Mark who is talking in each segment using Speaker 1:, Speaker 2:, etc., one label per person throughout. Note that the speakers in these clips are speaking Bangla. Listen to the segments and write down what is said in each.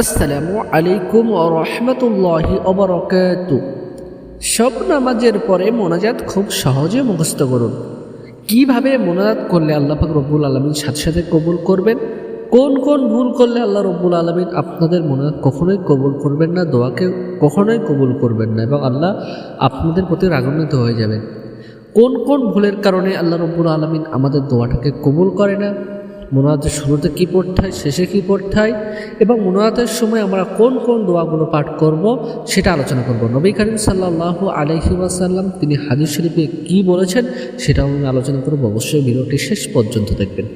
Speaker 1: আসসালামু আলাইকুম ও রহমতুল্লাহি অবরকাত সব নামাজের পরে মোনাজাত খুব সহজে মুখস্থ করুন। কীভাবে মোনাজাত করলে আল্লাহ পাক রব্বুল আলমিন সাথে সাথে কবুল করবেন? কোন কোন ভুল করলে আল্লাহ রব্বুল আলমিন আপনাদের মোনাজাত কখনোই কবুল করবেন না, দোয়াকে কখনোই কবুল করবেন না এবং আল্লাহ আপনাদের প্রতি রাগান্বিত হয়ে যাবেন। কোন কোন ভুলের কারণে আল্লাহ রব্বুল আলমিন আমাদের দোয়াটাকে কবুল করে না? মোনাজাতের শুরুতে কী পড়তে হয় শেষে কী পড়তে হয় এবং মোনাজাতের সময় আমরা কোন কোন দোয়াগুলো পাঠ করব সেটা আলোচনা করব। নবী করিম সাল্লাহ আলহি ওয়াসাল্লাম তিনি হাদিস শরীফে কী বলেছেন সেটাও আমি আলোচনা করব। অবশ্যই ভিডিওটি শেষ পর্যন্ত দেখবেন।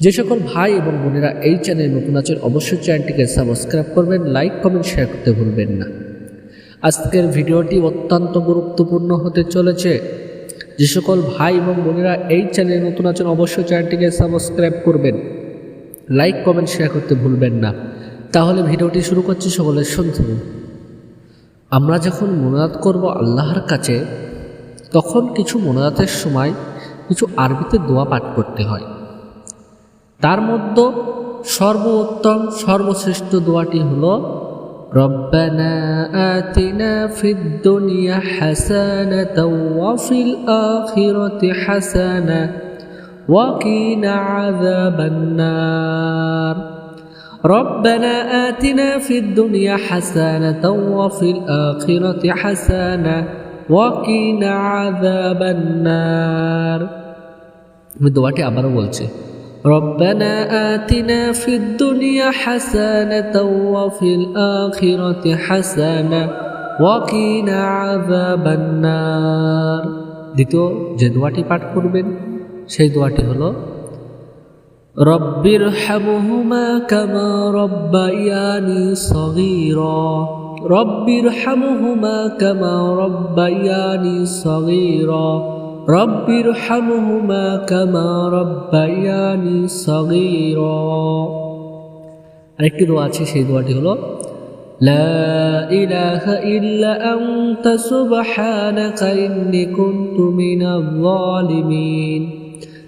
Speaker 1: যে সকল ভাই এবং বোনেরা এই চ্যানেল নতুন আছেন, অবশ্যই চ্যানেলটিকে সাবস্ক্রাইব করবেন, লাইক, কমেন্ট, শেয়ার করতে ভুলবেন না। আজকের ভিডিওটি অত্যন্ত গুরুত্বপূর্ণ হতে চলেছে। যে সকল ভাই এবং বোনেরা এই চ্যানেলে নতুন আছেন, অবশ্যই চ্যানেলটিকে সাবস্ক্রাইব করবেন। লাইক, কমেন্ট, শেয়ার করতে ভুলবেন না। তাহলে ভিডিওটি শুরু করছি সকলের শুনতে আমরা যখন মোনাজাত করব আল্লাহর কাছে, তখন কিছু মোনাজাতের সময় কিছু আরবিতে দোয়া পাঠ করতে হয়। তার মধ্যে সর্বোত্তম, সর্বশ্রেষ্ঠ দোয়াটি হলো ربنا آتنا في الدنيا حسنة وفي الآخرة حسنة وقنا عذاب النار ربنا آتنا في الدنيا حسنة وفي الآخرة حسنة وقنا عذاب النار আমি দোয়াটি আবারও বলছি ربنا آتنا في الدنيا حسنة وفي الآخرة حسنة وقنا عذاب النار দ্বিতীয় যে দোয়াটি পাঠ করবেন সেই দোয়াটি হলো رب ارحمهما كما ربياني صغيرا رب ارحمهما كما ربياني صغيرا رب ارحمهما كما ربياني صغيرا আরেকটি দোয়া আছে সেই দোয়াটি হলো لا إله إلا أنت سبحانك إني كنت من الظالمين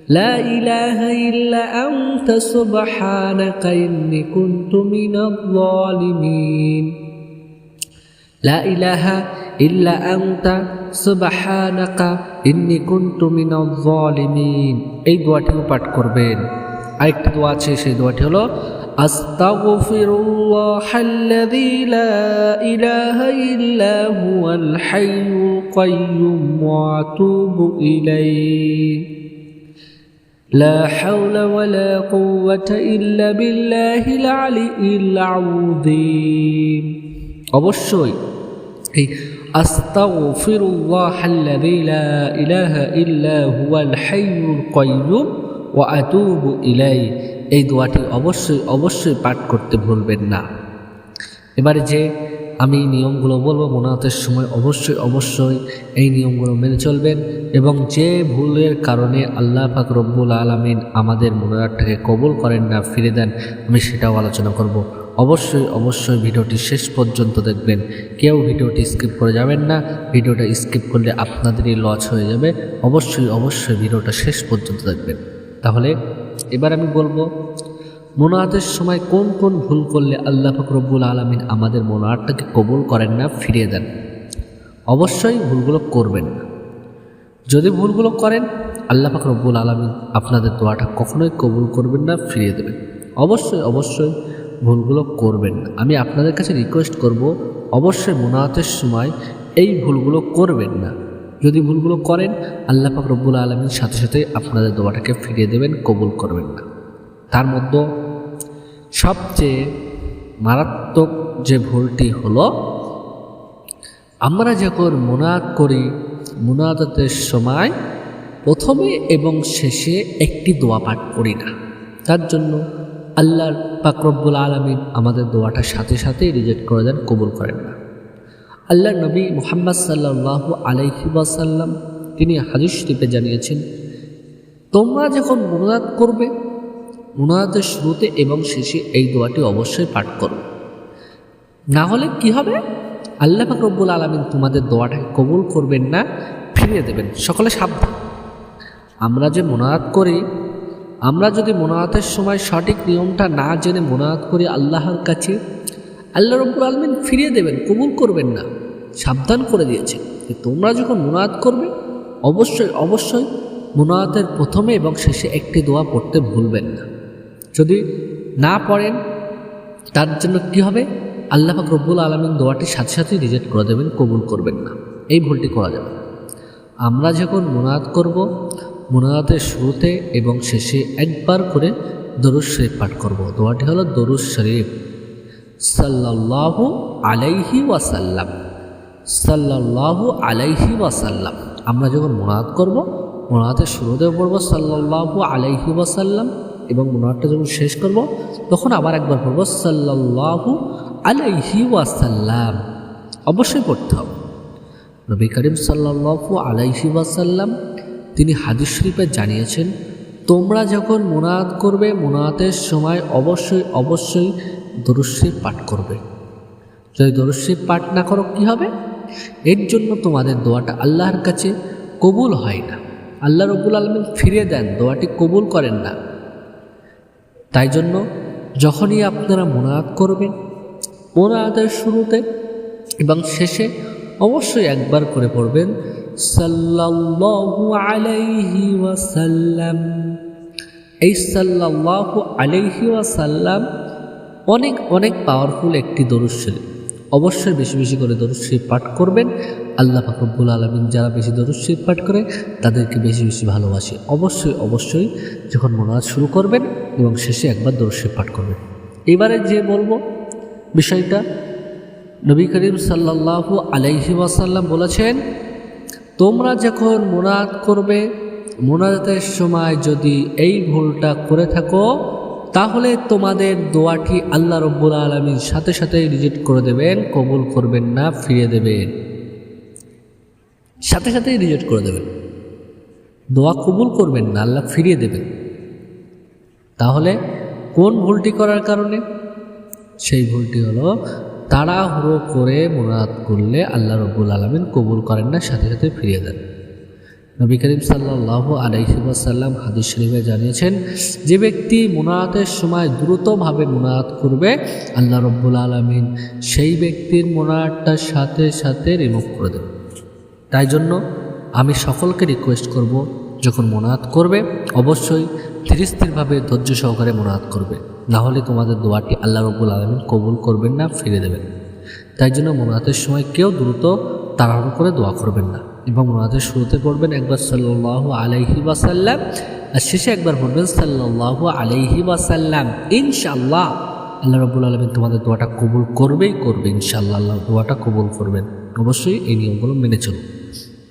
Speaker 1: لا إله إلا أنت سبحانك إني كنت من الظالمين লা ইলাহা ইল্লা আংতা সুবাহানাকা ইন্নি কুন্তু মিনাজ্জালিমিন এই দোয়াটিও পাঠ করবেন আরেকটি দোয়া আছে সেই দোয়াটি হলো أستغفر الله الذي لا إله إلا هو الحي القيوم وأتوب إليه لا حول ولا قوة إلا بالله العلي العظيم অবশ্যই এই আস্তাগফিরুল্লাহ আল্লাযী লা ইলাহা ইল্লা হুয়াল হাইয়ুল কাইয়্যুম ওয়া আতুবু ইলাইহি এই দোয়াটি অবশ্যই অবশ্যই পাঠ করতে ভুলবেন না। এবারে যে আমি নিয়মগুলো বলব মোনাতের সময় অবশ্যই অবশ্যই এই নিয়মগুলো মেনে চলবেন এবং যে ভুলের কারণে আল্লাহ পাক রব্বুল আলমিন আমাদের মোনাজাতটাকে কবুল করেন না, ফিরে দেন, আমি সেটাও আলোচনা করব। অবশ্যই অবশ্যই ভিডিওটি শেষ পর্যন্ত দেখবেন। কেউ ভিডিওটি স্কিপ করে যাবেন না। ভিডিওটা স্কিপ করলে আপনাদেরই লস হয়ে যাবে। অবশ্যই অবশ্যই ভিডিওটা শেষ পর্যন্ত দেখবেন। তাহলে এবার আমি বলব মোনাহাতের সময় কোন কোন ভুল করলে আল্লাহ ফকরবুল আলমিন আমাদের মোনাহাতটাকে কবুল করেন না, ফিরিয়ে দেন? অবশ্যই ভুলগুলো করবেন না। যদি ভুলগুলো করেন, আল্লাহ ফকরবুল আলমিন আপনাদের দোয়াটা কখনোই কবুল করবেন না, ফিরিয়ে দেবেন। অবশ্যই অবশ্যই ভুলগুলো করবেন আমি আপনাদের কাছে রিকোয়েস্ট করব, অবশ্যই মোনাহাতের সময় এই ভুলগুলো করবেন না। যদি ভুলগুলো করেন, আল্লাহ পাক রব্বুল আলমীর সাথে সাথে আপনাদের দোয়াটাকে ফিরিয়ে দেবেন, কবুল করবেন না। তার মধ্যে সবচেয়ে মারাত্মক যে ভুলটি হলো, আমরা যখন মোনাত করি মোনাতের সময় প্রথমে এবং শেষে একটি দোয়া পাঠ করি না। তার জন্য আল্লাহর পাকরব্বুল আলমিন আমাদের দোয়াটা সাথে সাথেই রিজেক্ট করে দেন, কবুল করেন না। আল্লাহ নবী মোহাম্মদ সাল্লাহ আলাইহি ওয়াসাল্লাম তিনি হাদিস শরীফে জানিয়েছেন, তোমরা যখন মোনাজাত করবে, মোনাজাতের শুরুতে এবং শেষে এই দোয়াটি অবশ্যই পাঠ করো। না হলে কি হবে? আল্লাহ ফাকরবুল আলমিন তোমাদের দোয়াটাকে কবুল করবেন না, ফিরিয়ে দেবেন। সকলে সাবধান। আমরা যে মোনাজাত করি আমরা যদি মোনাজাতের সময় সঠিক নিয়মটা না জেনে মোনাজাত করি আল্লাহর কাছে, আল্লাহ রব্বুল আলমিন ফিরিয়ে দেবেন, কবুল করবেন না। সাবধান করে দিয়েছে। যে তোমরা যখন মোনাজাত করবে, অবশ্যই অবশ্যই মোনাজাতের প্রথমে এবং শেষে একটি দোয়া পড়তে ভুলবেন না। যদি না পড়েন, তার জন্য কি হবে? আল্লাহ রব্বুল আলমিন দোয়াটি সাথে সাথেই রিজেক্ট করে দেবেন, কবুল করবেন না। এই ভুলটি করা যাবে আমরা যখন মোনাজাত করব মোনাজাতের শুরুতে এবং শেষে একবার করে দরুদ শরীফ পাঠ করব। দোয়াটি হলো দরুদ শরীফ। সাল্লাল্লাহু আলাইহি ওয়াসাল্লাম। সাল্লাল্লাহু আলাইহি ওয়াসাল্লাম। আমরা যখন মোনাজাত করব মোনাজাতের শুরুতেও পড়ব সাল্লাল্লাহু আলাইহি ওয়াসাল্লাম এবং মোনাজাতটা যখন শেষ করব, তখন আবার একবার পড়ব সাল্লাল্লাহু আলাইহি ওয়াসাল্লাম। অবশ্যই পড়তে হবে। নবী করিম সাল্লাল্লাহু আলাইহি ওয়াসাল্লাম তিনি হাদিস শরীফে জানিয়েছেন, তোমরা যখন মোনায়াত করবে মোনায়াতের সময় অবশ্যই অবশ্যই দরুশ্রী পাঠ করবে। যদি দরুশ্রী পাঠ না করো, কী হবে? এর জন্য তোমাদের দোয়াটা আল্লাহর কাছে কবুল হয় না। আল্লাহ রবুল আলমিন ফিরিয়ে দেন, দোয়াটি কবুল করেন না। তাই জন্য যখনই আপনারা মোনায়াত করবেন মোনায়াতের শুরুতে এবং শেষে অবশ্যই একবার করে পড়বেন সাল্লাল্লাহু আলাইহি ওয়াসাল্লাম। এই সাল্লাল্লাহু আলাইহি ওয়াসাল্লাম অনেক অনেক পাওয়ারফুল একটি দরুদ শরীফ। অবশ্যই বেশি বেশি করে দরুদ শরীফ পাঠ করবেন। আল্লাহ ফাকরুল আলমিন যারা বেশি দরুদ শরীফ পাঠ করে, তাদেরকে বেশি বেশি ভালোবাসে। অবশ্যই অবশ্যই যখন মোনাজ শুরু করবেন এবং শেষে একবার দরুদ শরীফ পাঠ করবেন। এবারে যে বলব বিষয়টা, নবী করিম সাল্লাল্লাহু আলাইহি ওয়াসাল্লাম বলেছেন তোমরা যখন মোনাজাত করবে, মোনাজাতের সময় যদি এই ভুলটা করে থাকো, তাহলে তোমাদের দোয়াটি আল্লাহ রব্বুল আলমীর সাথে সাথে রিজেক্ট করে দেবেন, কবুল করবেন না, ফিরিয়ে দেবেন। সাথে সাথেই রিজেক্ট করে দেবেন। দোয়া কবুল করবেন না, আল্লাহ ফিরিয়ে দেবেন। তাহলে কোন ভুলটি করার কারণে? সেই ভুলটি হলো তাড়াহুড়ো করে মোনাজাত করলে আল্লাহ রব্বুল আলমিন কবুল করেন না, সাথে সাথে ফিরিয়ে দেন। নবী করিম সাল্লাহ আলাইহি ওয়াসাল্লাম হাদিস শরীফে জানিয়েছেন, যে ব্যক্তি মোনায়াতের সময় দ্রুতভাবে মোনায়াত করবে, আল্লাহ রব্বুল আলমিন সেই ব্যক্তির মোনায়াতটার সাথে সাথে রিমুভ করে দেবে। তাই জন্য আমি সকলকে রিকোয়েস্ট করব, যখন মোনায়াত করবে, অবশ্যই ধীরে স্থিরভাবে ধৈর্য সহকারে মোনায়াত করবে। না হলে তোমাদের দোয়াটি আল্লাহ রব্বুল আলমিন কবুল করবেন না ফিরে দেবেন। তাই জন্য মোনায়াতের সময় কেউ দ্রুত তাড়াহুড়ো করে দোয়া করবেন না। এবং মোনাজাতের শুরুতে পড়বেন একবার সাল্লাহ আলাইহি ওয়াসাল্লাম, আর শেষে একবার পড়বেন সাল্লাহ আলাইহি ওয়াসাল্লাম। ইনশাল্লাহ আল্লাহ রব্বুল আলমিন তোমাদের দোয়াটা কবুল করবেই করবে ইনশাল্লাহ আল্লাহ দোয়াটা কবুল করবেন। অবশ্যই এই নিয়মগুলো মেনে চলুন।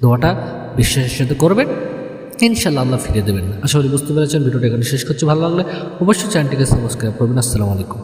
Speaker 1: দোয়াটা বিশ্বাসের সাথে করবেন ইনশাল্লাহ আল্লাহ ফিরে দেবেন আশা করি বুঝতে পেরেছেন। ভিডিওটা এখানে শেষ করছি। ভালো লাগলে অবশ্যই চ্যানেলটিকে সাবস্ক্রাইব করবেন। আসসালামু আলাইকুম।